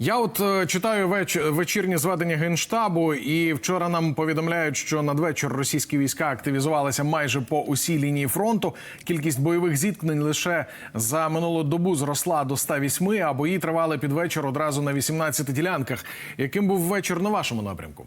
Я от е, читаю веч... вечірні зведення генштабу, і вчора нам повідомляють, що надвечір російські війська активізувалися майже по усій лінії фронту. Кількість бойових зіткнень лише за минулу добу зросла до 108, а бої тривали під вечір одразу на 18 ділянках. Яким був вечір на вашому напрямку?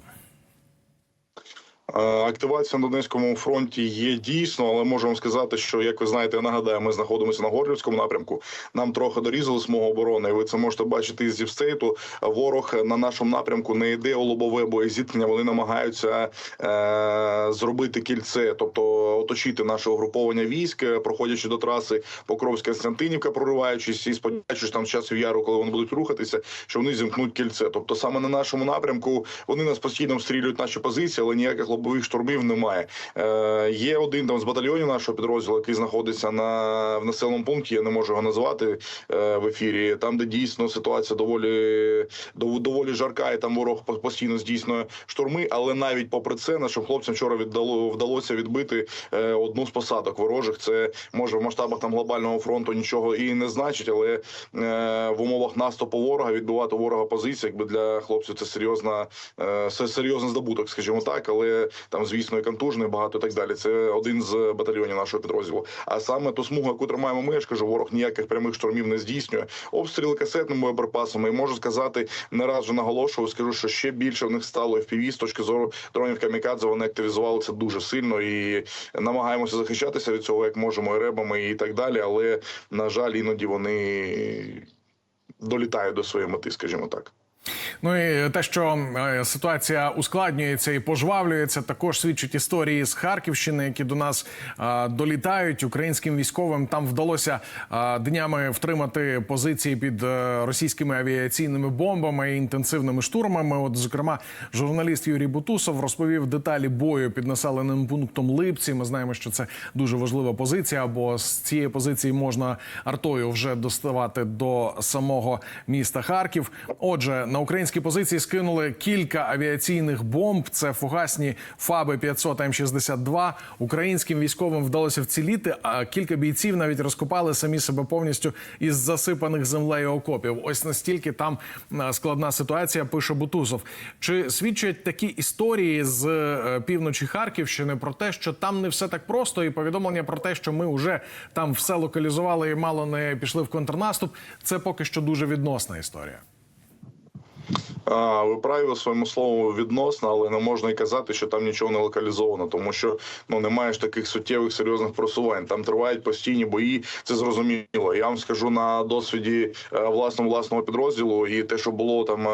Е, Активація на Донецькому фронті є дійсно, але вам сказати, що як ви знаєте, я нагадаю, ми знаходимося на Горлівському напрямку. Нам трохи дорізали смугу оборони. і Ви це можете бачити із зівстейту. Ворог на нашому напрямку не йде у лобове боєзіткнення. Вони намагаються е, зробити кільце, тобто оточити наше угруповання військ, проходячи до траси Покровська Константинівка, прориваючись і сподіваючись там з часу яру, коли вони будуть рухатися, що вони зімкнуть кільце. Тобто саме на нашому напрямку вони нас постійно обстрілюють наші позиції, але ніяких лобових штурмів немає. Е, є один там з батальйонів нашого підрозділу, який знаходиться на в населеному пункті. Я не можу його назвати е, в ефірі. Там, де дійсно ситуація доволі дов- доволі жарка, і там ворог постійно здійснює штурми. Але навіть попри це, нашим хлопцям вчора віддало вдалося відбити е, одну з посадок ворожих. Це може в масштабах там глобального фронту нічого і не значить, але е, в умовах наступу ворога відбивати ворога позиції, якби для хлопців це серйозна е, це серйозний здобуток, скажімо так, але там, звісно, і контужний багато і так далі. Це один з батальйонів нашого підрозділу. А саме ту смугу, яку тримаємо ми, я ж кажу, ворог ніяких прямих штурмів не здійснює. Обстріли касетними боєприпасами. І можу сказати, не раз вже наголошую, скажу, що ще більше в них стало FPV з точки зору дронів камікадзе. Вони активізувалися дуже сильно і намагаємося захищатися від цього, як можемо, і ребами і так далі. Але на жаль, іноді вони долітають до своєї мети, скажімо так. Ну і те, що е, ситуація ускладнюється і пожвавлюється, також свідчить історії з Харківщини, які до нас е, долітають. Українським військовим там вдалося е, днями втримати позиції під російськими авіаційними бомбами і інтенсивними штурмами. От, зокрема, журналіст Юрій Бутусов розповів деталі бою під населеним пунктом Липці. Ми знаємо, що це дуже важлива позиція, бо з цієї позиції можна артою вже доставати до самого міста Харків. Отже, на українські позиції скинули кілька авіаційних бомб. Це фугасні ФАБи 500 М62. Українським військовим вдалося вціліти. А кілька бійців навіть розкопали самі себе повністю із засипаних землею окопів. Ось настільки там складна ситуація. Пише Бутусов. Чи свідчать такі історії з е, півночі Харківщини про те, що там не все так просто, і повідомлення про те, що ми вже там все локалізували і мало не пішли в контрнаступ. Це поки що дуже відносна історія. Ви праві у своєму слову відносно, але не можна і казати, що там нічого не локалізовано, тому що ну немає ж таких суттєвих серйозних просувань. Там тривають постійні бої. Це зрозуміло. Я вам скажу на досвіді е, власного власного підрозділу, і те, що було там е,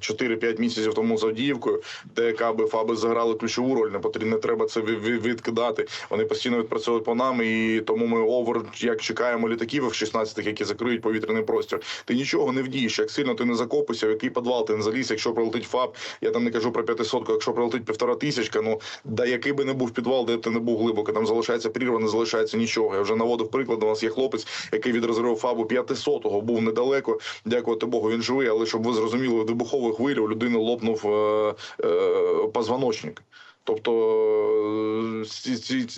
4-5 місяців тому з Авдіївкою, де КАБи ФАБи заграли ключову роль. Не потрібно не треба це від- від- відкидати. Вони постійно відпрацьовують по нам, і тому ми овер як чекаємо літаків F-16, які закриють повітряний простір. Ти нічого не вдієш. Як сильно ти не закопишся, в який підвал ти заліз, якщо прилетить ФАБ, я там не кажу про п'ятисотку, якщо прилетить півтора тисячка, ну да який би не був підвал, де б ти не був глибоко, там залишається прірва, не залишається нічого. Я вже наводив приклад. У нас є хлопець, який від розриву ФАБу 500-го був недалеко. Дякувати Богу, він живий. Але щоб ви зрозуміли, від вибухової хвилі у людини лопнув е, е, позвоночник. Тобто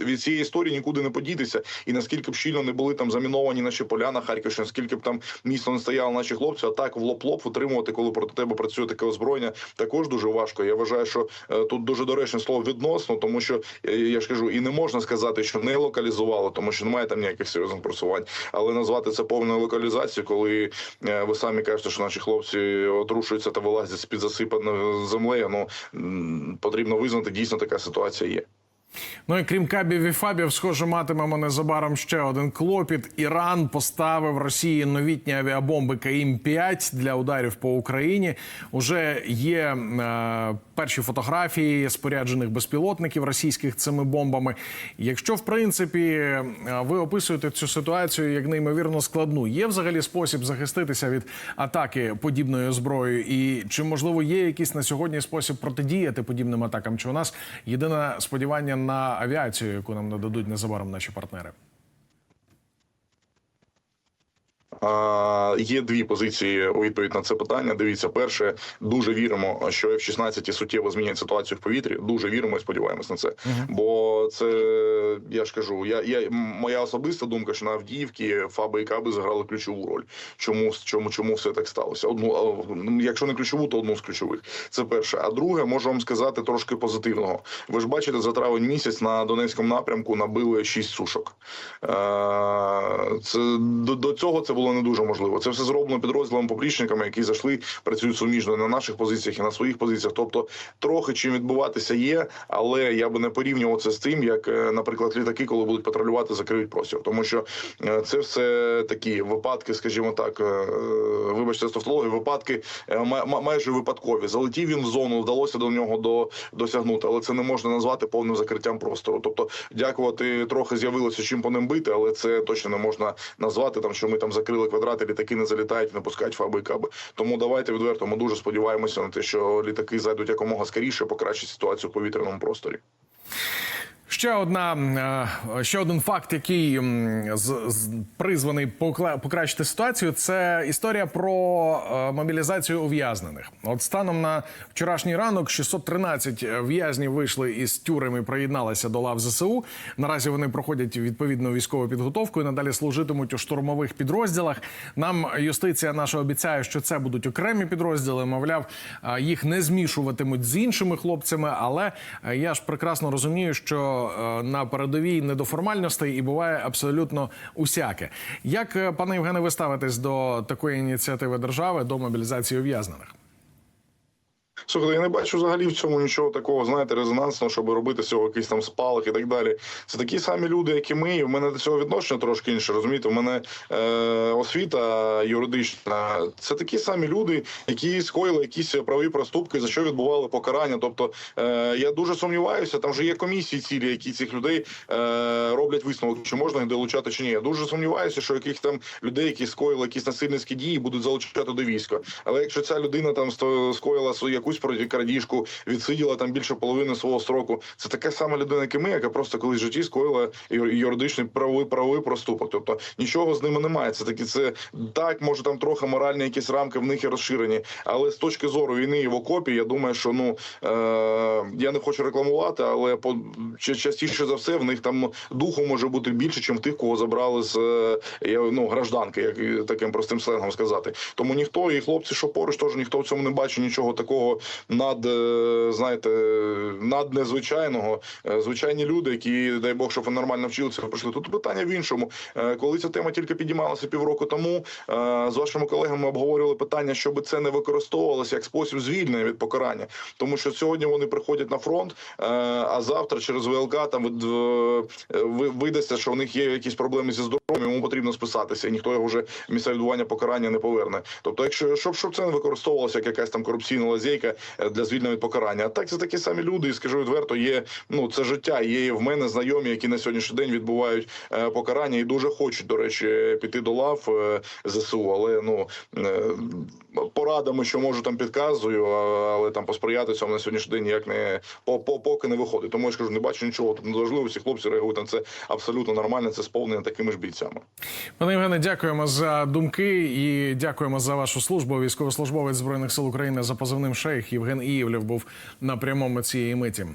е, від цієї історії нікуди не подітися, і наскільки б щільно не були там заміновані наші поля на Харківщині, скільки б там місто не стояло наші хлопці, а так в лоб-лоб витримувати, коли проти тебе працює таке озброєння, також дуже важко. Я вважаю, що е, тут дуже доречне слово відносно, тому що е, я ж кажу, і не можна сказати, що не локалізувало, тому що немає там ніяких серйозних просувань. Але назвати це повною локалізацією, коли ви самі кажете, що наші хлопці отрушуються та вилазять з під засипаної землею. Ну потрібно визнати, дійсно така ситуація є. Ну і крім кабів і фабів, схоже, матимемо незабаром ще один клопіт. Іран поставив Росії новітні авіабомби КІМ-5 для ударів по Україні. Уже є е, перші фотографії споряджених безпілотників російських цими бомбами. Якщо в принципі е, ви описуєте цю ситуацію як неймовірно складну, є взагалі спосіб захиститися від атаки подібною зброєю, і чи можливо є якийсь на сьогодні спосіб протидіяти подібним атакам? Чи у нас єдине сподівання на авіацію, яку нам нададуть незабаром наші партнери? А, Є дві позиції у відповідь на це питання. Дивіться, перше, дуже віримо, що F-16 суттєво змінять ситуацію в повітрі. Дуже віримо і сподіваємось на це. Бо це я ж кажу, я, я моя особиста думка, що на Авдіївці ФАБи і КАБи зіграли ключову роль. Чому чому чому все так сталося? Одну ну, якщо не ключову, то одну з ключових. Це перше. А друге, можу вам сказати трошки позитивного. Ви ж бачите, за травень місяць на Донецькому напрямку набили шість сушок. Е, Це до, до цього це було не дуже можливо. Це все зроблено підрозділами поплічниками, які зайшли, працюють суміжно на наших позиціях і на своїх позиціях. Тобто трохи чим відбуватися є, але я би не порівнював це з тим, як, е, наприклад, літаки, коли будуть патрулювати, закриють простір, тому що е, це все такі випадки, скажімо так, е, вибачте, з тавтології, випадки ма- ма- майже випадкові. Залетів він в зону, вдалося до нього до досягнути, але це не можна назвати повним закриттям простору. Тобто, дякувати трохи з'явилося чим по ним бити, але це точно не можна назвати там, що ми там закрили квадрати, літаки не залітають, не пускають фаби і каби. Тому давайте відверто. Ми дуже сподіваємося на те, що літаки зайдуть якомога скоріше, покращить ситуацію в повітряному просторі. Ще одна е, ще один факт, який призваний покращити ситуацію, це історія про е, мобілізацію ув'язнених. От станом на вчорашній ранок 613 в'язнів вийшли із тюрем і приєдналися до лав ЗСУ. Наразі вони проходять відповідну військову підготовку і надалі служитимуть у штурмових підрозділах. Нам юстиція наша обіцяє, що це будуть окремі підрозділи. Мовляв, е, їх не змішуватимуть з іншими хлопцями. Але е, я ж прекрасно розумію, що е, на передовій не до формальностей і буває абсолютно усяке. Як е, пане Євгене, ви ставитесь до такої ініціативи держави до мобілізації ув'язнених? Слухайте, я не бачу взагалі в цьому нічого такого, знаєте, резонансного, щоб робити з цього якийсь там спалах і так далі. Це такі самі люди, як і ми. І в мене до цього відношення трошки інше. Розумієте, в мене е, освіта юридична. Це такі самі люди, які скоїли якісь правові проступки, за що відбували покарання. Тобто е, я дуже сумніваюся, там вже є комісії цілі, які цих людей е, роблять висновок, чи можна їх долучати, чи ні. Я дуже сумніваюся, що яких там людей, які скоїли якісь насильницькі дії, будуть залучати до війська. Але якщо ця людина там скоїла свою якусь проти крадіжку, відсиділа там більше половини свого строку, це така сама людина, як і ми, яка просто колись в житті скоїла юридичний правовий правовий проступок. Тобто нічого з ними немає. Це такі, це так, може там трохи моральні якісь рамки в них і розширені. Але з точки зору війни і в окопі, я думаю, що ну е, я не хочу рекламувати, але по частіше за все в них там духу може бути більше, ніж тих, кого забрали з е, я- ну, гражданки, як таким простим сленгом сказати. Тому ніхто і хлопці, що поруч, теж ніхто в цьому не бачить нічого такого над е, знаєте, над незвичайного. Е, Звичайні люди, які дай Бог, щоб нормально вчилися, пройшли. Тут питання в іншому. Е, Коли ця тема тільки підіймалася півроку тому, з вашими колегами обговорювали питання, щоб це не використовувалося як спосіб звільнення від покарання, тому що сьогодні вони приходять на фронт, а завтра через ВЛК там ви- видасться, що у них є якісь проблеми зі здоров'ям, йому потрібно списатися, і ніхто його вже місце відбування покарання не поверне. Тобто, якщо щоб, щоб це не використовувалося як якась там корупційна лазейка е, для звільнення від покарання, а так це такі самі люди, і скажу відверто, є ну це життя. Є в мене знайомі, які на сьогоднішній день відбувають е, покарання і дуже хочуть, до речі, піти до лав е, ЗСУ, але ну порадами, що можу там підказую, але там посприяти цьому на сьогоднішній день ніяк не по, по поки не виходить. Тому я ж кажу, не бачу нічого тут недожливості. Хлопці реагують на це абсолютно нормально. Це сповнено такими ж бійцями. Пане Євгене, дякуємо за думки і дякуємо за вашу службу. Військовослужбовець збройних сил України за позивним шейх Євген Іївлєв був на прямому цієї миті.